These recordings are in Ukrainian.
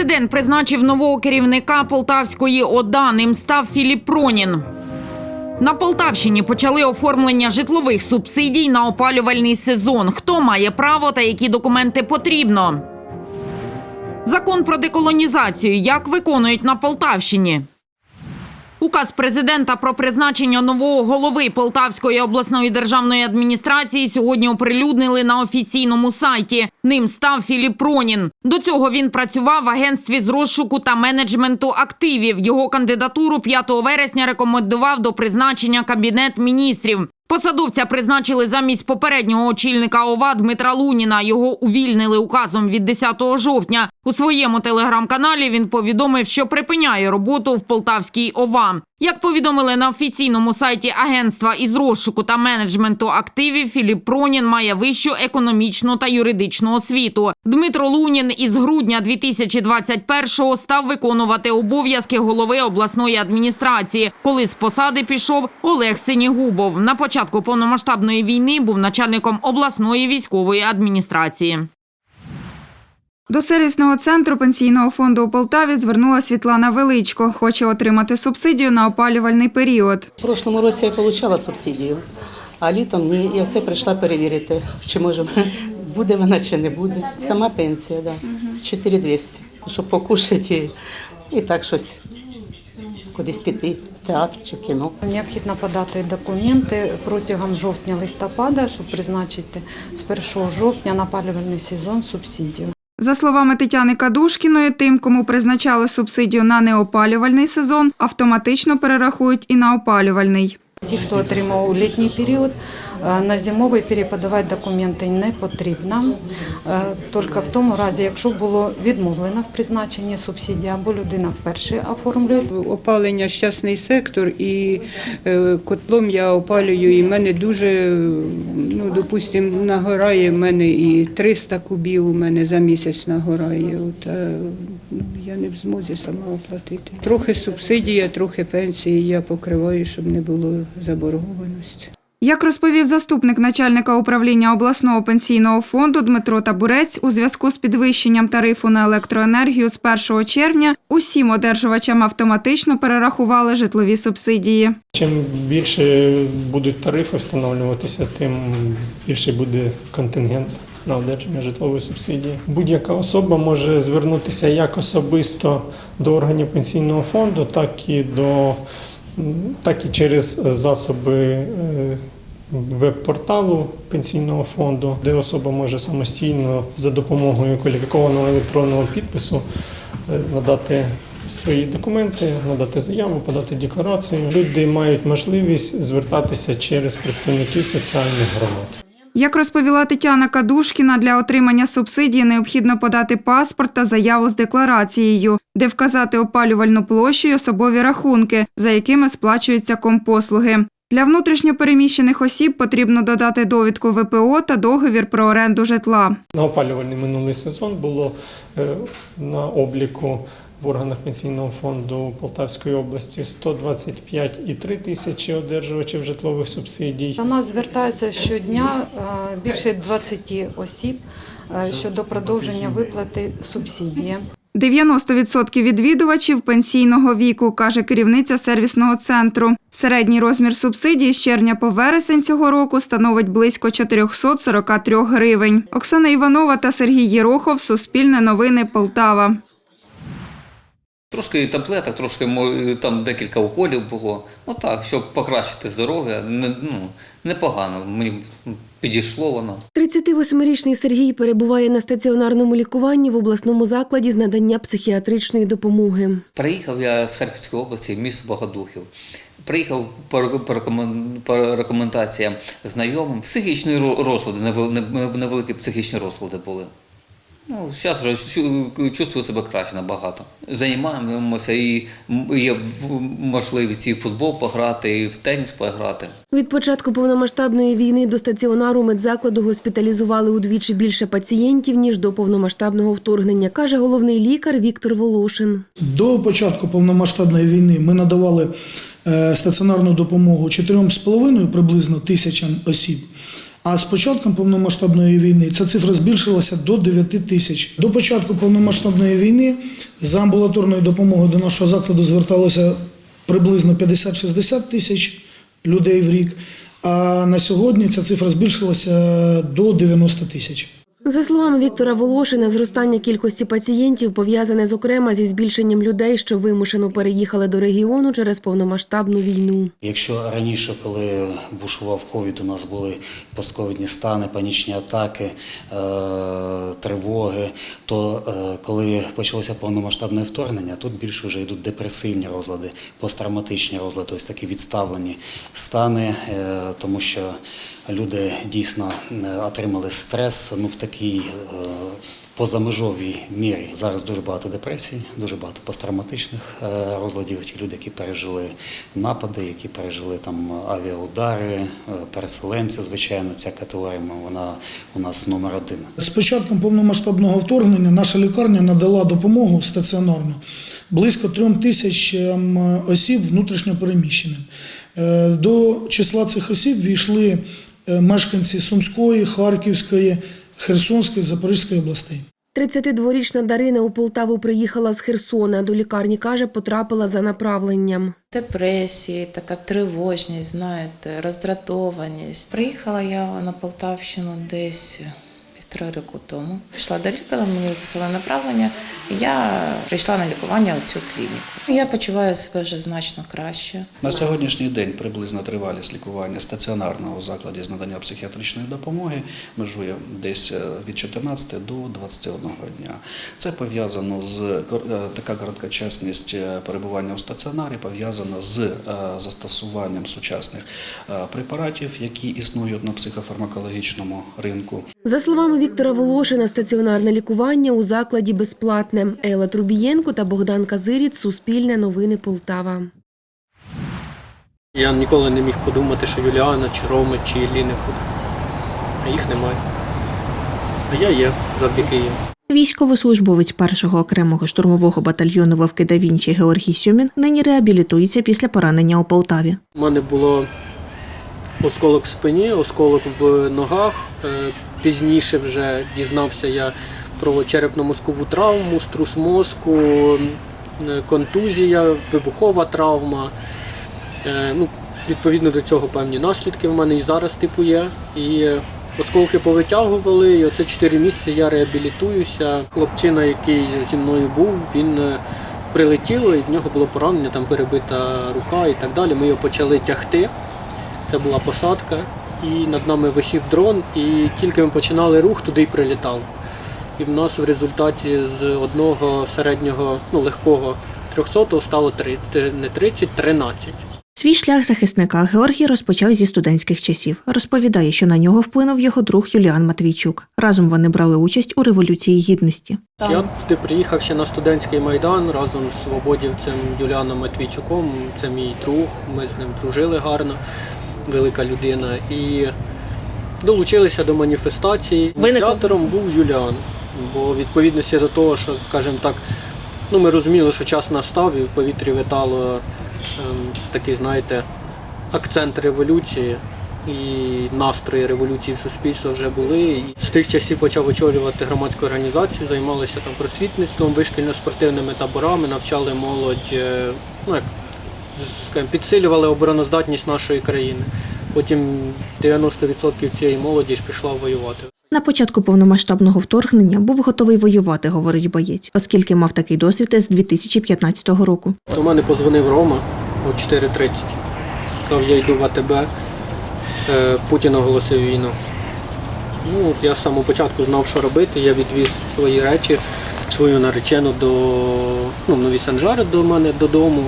Президент призначив нового керівника Полтавської ОДА. Ним став Філіп Пронін. На Полтавщині почали оформлення житлових субсидій на опалювальний сезон. Хто має право та які документи потрібно? Закон про деколонізацію як виконують на Полтавщині? Указ президента про призначення нового голови Полтавської обласної державної адміністрації сьогодні оприлюднили на офіційному сайті. Ним став Філіп Пронін. До цього він працював в агентстві з розшуку та менеджменту активів. Його кандидатуру 5 вересня рекомендував до призначення кабінет міністрів. Посадовця призначили замість попереднього очільника ОВА Дмитра Луніна. Його увільнили указом від 10 жовтня. У своєму телеграм-каналі він повідомив, що припиняє роботу в Полтавській ОВА. Як повідомили на офіційному сайті агентства із розшуку та менеджменту активів, Філіп Пронін має вищу економічну та юридичну освіту. Дмитро Лунін із грудня 2021-го став виконувати обов'язки голови обласної адміністрації, коли з посади пішов Олег Синігубов. На початку повномасштабної війни був начальником обласної військової адміністрації. До сервісного центру пенсійного фонду у Полтаві звернула Світлана Величко. Хоче отримати субсидію на опалювальний період. В прошлому році я отримала субсидію, а літом ні. Я це прийшла перевірити, чи може буде вона чи не буде. Сама пенсія, да. 4200. Щоб покушати і, так щось кудись піти, театр чи кіно. Необхідно подати документи протягом жовтня-листопада, щоб призначити з 1 жовтня на опалювальний сезон субсидію. За словами Тетяни Кадушкіної, тим, кому призначали субсидію на неопалювальний сезон, автоматично перерахують і на опалювальний. Ті, хто отримав літній період, е, на зимовий переподавати документи не потрібно. Е, Тільки в тому разі, якщо було відмовлено в призначенні субсидії або людина вперше оформлює опалення щасний сектор, і е, котлом я опалюю, і мене дуже, ну, допустимо, нагорає в мене і 300 кубів у мене за місяць нагорає. От, я не в змозі сама оплатити. Трохи субсидія, трохи пенсії я покриваю, щоб не було заборгованості. Як розповів заступник начальника управління обласного пенсійного фонду Дмитро Табурець, у зв'язку з підвищенням тарифу на електроенергію з 1 червня усім одержувачам автоматично перерахували житлові субсидії. Чим більше будуть тарифи встановлюватися, тим більше буде контингент на одержання житлової субсидії. Будь-яка особа може звернутися як особисто до органів пенсійного фонду, так і до так і через засоби е, веб-порталу пенсійного фонду, де особа може самостійно за допомогою кваліфікованого електронного підпису е, надати свої документи, надати заяву, подати декларацію. Люди мають можливість звертатися через представників соціальних громад. Як розповіла Тетяна Кадушкіна, для отримання субсидії необхідно подати паспорт та заяву з декларацією, де вказати опалювальну площу й особові рахунки, за якими сплачуються компослуги. Для внутрішньопереміщених осіб потрібно додати довідку ВПО та договір про оренду житла. На опалювальний минулий сезон було е, на обліку в органах пенсійного фонду Полтавської області 125,3 тисячі одержувачів житлових субсидій. До нас звертаються щодня е, більше 20 осіб е, щодо продовження виплати субсидії. 90% відвідувачів пенсійного віку, каже керівниця сервісного центру. Середній розмір субсидії з червня по вересень цього року становить близько 443 гривень. Оксана Іванова та Сергій Єрохов. Суспільне новини Полтава. Трошки таблеток, трошки мо- там декілька уколів було. Ну так, щоб покращити здоров'я, не, ну, непогано. Мені підійшло воно. 38-річний Сергій перебуває на стаціонарному лікуванні в обласному закладі з надання психіатричної допомоги. Приїхав я з Харківської області, місто Богодухів. Приїхав по, по, рекомендаціям знайомим. Психічні розлади, невел- невеликі психічні розлади були. Ну, зараз вже чувствую себе краще набагато. Займаємося і є в- можливість і в футбол пограти, і в теніс пограти. Від початку повномасштабної війни до стаціонару медзакладу госпіталізували удвічі більше пацієнтів ніж до повномасштабного вторгнення, каже головний лікар Віктор Волошин. До початку повномасштабної війни ми надавали е, стаціонарну допомогу 4,5 приблизно тисячам осіб. А з початком повномасштабної війни ця цифра збільшилася до 9 тисяч. До початку повномасштабної війни за амбулаторною допомогою до нашого закладу зверталося приблизно 50-60 тисяч людей в рік. А на сьогодні ця цифра збільшилася до 90 тисяч. За словами Віктора Волошина, зростання кількості пацієнтів пов'язане зокрема зі збільшенням людей, що вимушено переїхали до регіону через повномасштабну війну. Якщо раніше, коли бушував ковід, у нас були постковідні стани, панічні атаки, е, тривоги, то е, коли почалося повномасштабне вторгнення, тут більше вже йдуть депресивні розлади, посттравматичні розлади, ось такі відставлені стани, е, тому що люди дійсно е, отримали стрес ну, в такій е, позамежовій мірі. Зараз дуже багато депресій, дуже багато посттравматичних е, розладів. Ті люди, які пережили напади, які пережили там авіаудари, переселенці, звичайно, ця категорія вона у нас номер один. З початком повномасштабного вторгнення наша лікарня надала допомогу стаціонарно близько трьом тисячам осіб внутрішньо переміщеним. Е, До числа цих осіб війшли мешканці Сумської, Харківської, Херсонської, Запорізької областей. 32-річна Дарина у Полтаву приїхала з Херсона. До лікарні каже, потрапила за направленням. Депресії, така тривожність, знаєте, роздратованість. Приїхала я на Полтавщину десь півтора року тому. Пішла до лікаря, мені виписали направлення, і я прийшла на лікування у цю клініку. Я почуваю себе вже значно краще. На сьогоднішній день приблизна тривалість лікування стаціонарного у закладі з надання психіатричної допомоги межує десь е, від 14 до 21 дня. Це пов'язано з е, така короткочасність е, перебування в стаціонарі, пов'язана з застосуванням сучасних препаратів, які існують на психофармакологічному ринку. За словами Віктора Волошина, стаціонарне лікування у закладі безплатне. Ела Трубієнко та Богдан Казиріт. Суспільне новини Полтава. Я ніколи не міг подумати, що Юліана, чи Роми, чи Іллі не буде. А їх немає. А я є завдяки їм. Військовослужбовець першого окремого штурмового батальйону Вовки да Вінчі Георгій Сюмін нині реабілітується після поранення у Полтаві. У мене було осколок в спині, осколок в ногах. Пізніше вже дізнався я про черепно-мозкову травму, струс мозку, е, контузія, вибухова травма. Е, Ну, відповідно до цього певні наслідки в мене і зараз типу є. І е, осколки повитягували, і оце 4 місяці я реабілітуюся. Хлопчина, який зі мною був, він прилетіло, і в нього було поранення, там перебита рука і так далі. Ми його почали тягти. Це була посадка, і над нами висів дрон, і тільки ми починали рух, туди й прилітав. І в нас в результаті з одного середнього, ну легкого 300 стало три, не 30, 13. Свій шлях захисника Георгій розпочав зі студентських часів. Розповідає, що на нього вплинув його друг Юліан Матвійчук. Разом вони брали участь у революції гідності. Я туди приїхав ще на студентський майдан разом з свободівцем Юліаном Матвійчуком. Це мій друг, ми з ним дружили гарно, велика людина. І долучилися до маніфестації. Ініціатором був Юліан. Бо відповідності до того, що, скажімо так, ну ми розуміли, що час настав і в повітрі витало ем, такий, знаєте, акцент революції. І настрої революції в суспільстві вже були. І з тих часів почав очолювати громадську організацію, займалися там просвітництвом, вишкільно-спортивними таборами, навчали молодь, е, ну як скажімо, підсилювали обороноздатність нашої країни. Потім 90% цієї молоді ж пішла воювати. На початку повномасштабного вторгнення був готовий воювати, говорить боєць, оскільки мав такий досвід з 2015 року. До мене позвонив Рома о 4.30. Сказав, я йду в АТБ. Е, Путін оголосив війну. Ну, я з самого початку знав, що робити. Я відвіз свої речі, свою наречену до ну, Нові Санжари до мене додому.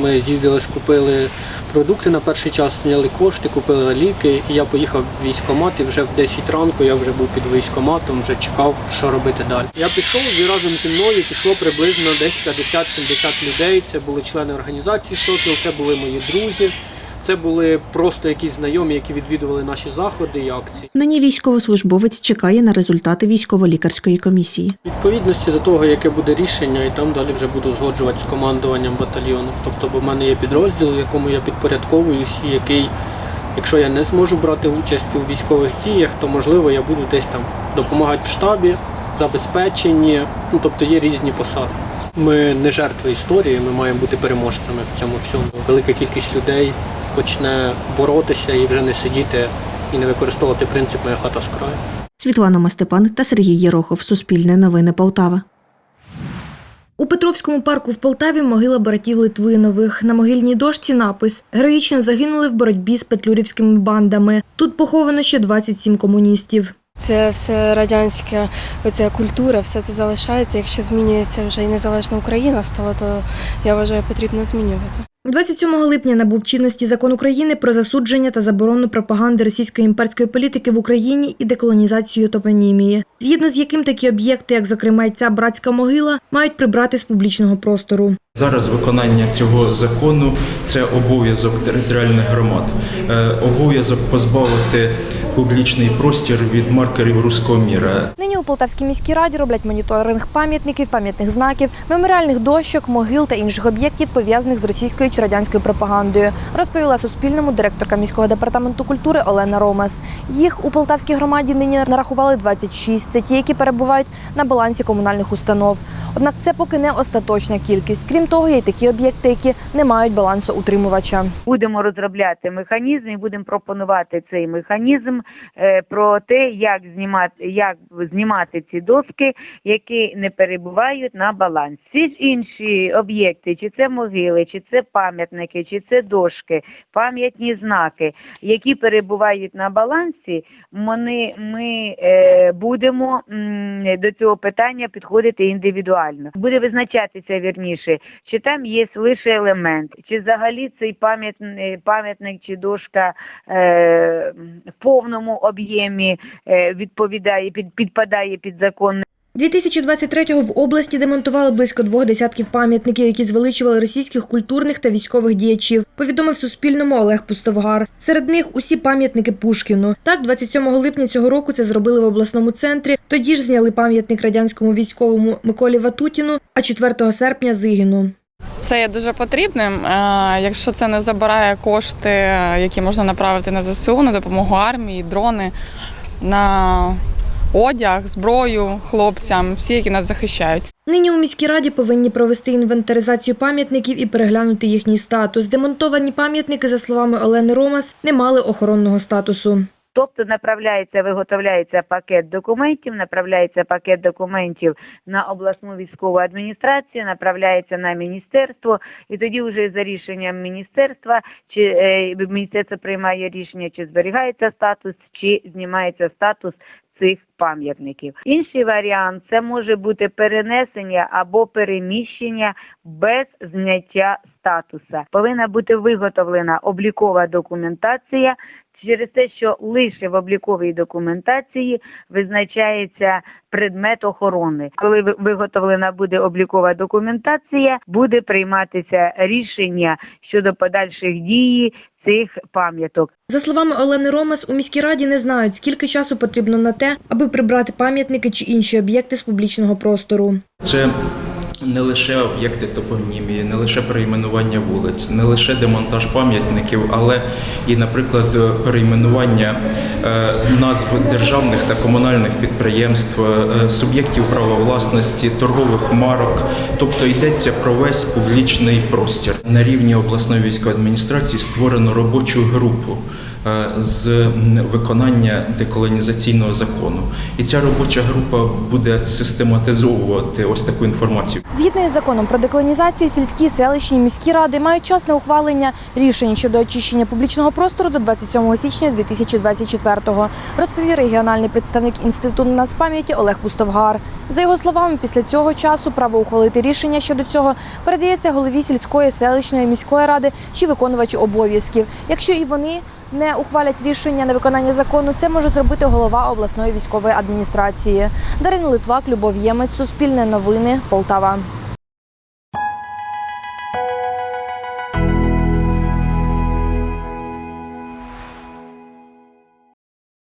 Ми з'їздили, скупили продукти на перший час, зняли кошти, купили ліки. І я поїхав в військкомат, і вже в 10 ранку я вже був під військкоматом, вже чекав, що робити далі. Я пішов і разом зі мною пішло приблизно десь 50-70 людей. Це були члени організації Сокіл, це були мої друзі. Це були просто якісь знайомі, які відвідували наші заходи і акції. Нині військовослужбовець чекає на результати військово-лікарської комісії. Відповідності до того, яке буде рішення, і там далі вже буду згоджувати з командуванням батальйону. Тобто, бо в мене є підрозділ, якому я підпорядковуюсь, і який Якщо я не зможу брати участь у військових діях, то можливо я буду десь там допомагати в штабі, забезпеченні. Ну тобто є різні посади. Ми не жертви історії, ми маємо бути переможцями в цьому всьому. Велика кількість людей почне боротися і вже не сидіти і не використовувати принцип моя хата з краю. Світлана Мастепан та Сергій Єрохов. Суспільне новини Полтава. У Петровському парку в Полтаві могила братів Литвинових. На могильній дошці напис Героїчно загинули в боротьбі з петлюрівськими бандами. Тут поховано ще 27 комуністів. Це все радянська оця культура, все це залишається. Якщо змінюється вже і незалежна Україна стала, то я вважаю, потрібно змінювати. 27 липня набув чинності закон України про засудження та заборону пропаганди російської імперської політики в Україні і деколонізацію топонімії, згідно з яким такі об'єкти, як зокрема і ця братська могила, мають прибрати з публічного простору. Зараз виконання цього закону це обов'язок територіальних громад, Е, обов'язок позбавити публічний простір від маркерів руського міра. Нині у Полтавській міській раді роблять моніторинг пам'ятників, пам'ятних знаків, меморіальних дощок, могил та інших об'єктів, пов'язаних з російською чи радянською пропагандою, розповіла Суспільному директорка міського департаменту культури Олена Ромес. Їх у Полтавській громаді нині нарахували 26. Це ті, які перебувають на балансі комунальних установ. Однак це поки не остаточна кількість. Крім того, є такі об'єкти, які не мають балансу утримувача. Будемо розробляти механізм і будемо пропонувати цей механізм е, про те, як знімати, як знімати ці доски, які не перебувають на балансі. Всі ж інші об'єкти, чи це могили, чи це пам'ятники, чи це дошки, пам'ятні знаки, які перебувають на балансі, вони, ми е, будемо м, до цього питання підходити індивідуально. Буде визначатися вірніше, чи там є лише елемент, чи взагалі цей пам'ятник, пам'ятник чи дошка е, в повному об'ємі е, відповідає під підпадає під закон 2023-го в області демонтували близько двох десятків пам'ятників, які звеличували російських культурних та військових діячів. Повідомив Суспільному Олег Пустовгар. Серед них усі пам'ятники Пушкіну. Так, 27 липня цього року це зробили в обласному центрі. Тоді ж зняли пам'ятник радянському військовому Миколі Ватутіну, а 4 серпня Зигіну. Це є дуже потрібним. Е, Якщо це не забирає кошти, які можна направити на ЗСУ, на допомогу армії, дрони, на одяг, зброю хлопцям, всі, які нас захищають. Нині у міській раді повинні провести інвентаризацію пам'ятників і переглянути їхній статус. Демонтовані пам'ятники, за словами Олени Ромас, не мали охоронного статусу. Тобто направляється, виготовляється пакет документів, направляється пакет документів на обласну військову адміністрацію, направляється на міністерство, і тоді вже за рішенням міністерства, чи е, міністерство приймає рішення, чи зберігається статус, чи знімається статус цих пам'ятників. Інший варіант це може бути перенесення або переміщення без зняття статуса. Повинна бути виготовлена облікова документація. Через те, що лише в обліковій документації визначається предмет охорони. Коли виготовлена буде облікова документація, буде прийматися рішення щодо подальших дій цих пам'яток. За словами Олени Ромас, у міській раді не знають, скільки часу потрібно на те, аби прибрати пам'ятники чи інші об'єкти з публічного простору. Це не лише об'єкти топонімії, не лише перейменування вулиць, не лише демонтаж пам'ятників, але і, наприклад, перейменування е, назв державних та комунальних підприємств, е, суб'єктів права власності, торгових марок. Тобто йдеться про весь публічний простір. На рівні обласної військової адміністрації створено робочу групу. Е, З виконання деколонізаційного закону, і ця робоча група буде систематизовувати ось таку інформацію. Згідно із законом про деколонізацію, сільські, селищні, міські ради мають час на ухвалення рішень щодо очищення публічного простору до 27 січня 2024-го, розповів регіональний представник інституту нацпам'яті Олег Пустовгар. За його словами, після цього часу право ухвалити рішення щодо цього передається голові сільської, селищної, міської ради чи виконувачу обов'язків. Якщо і вони не ухвалять рішення на виконання закону, це може зробити голова обласної військової адміністрації. Дарина Литвак, Любов Ємець, Суспільне новини, Полтава.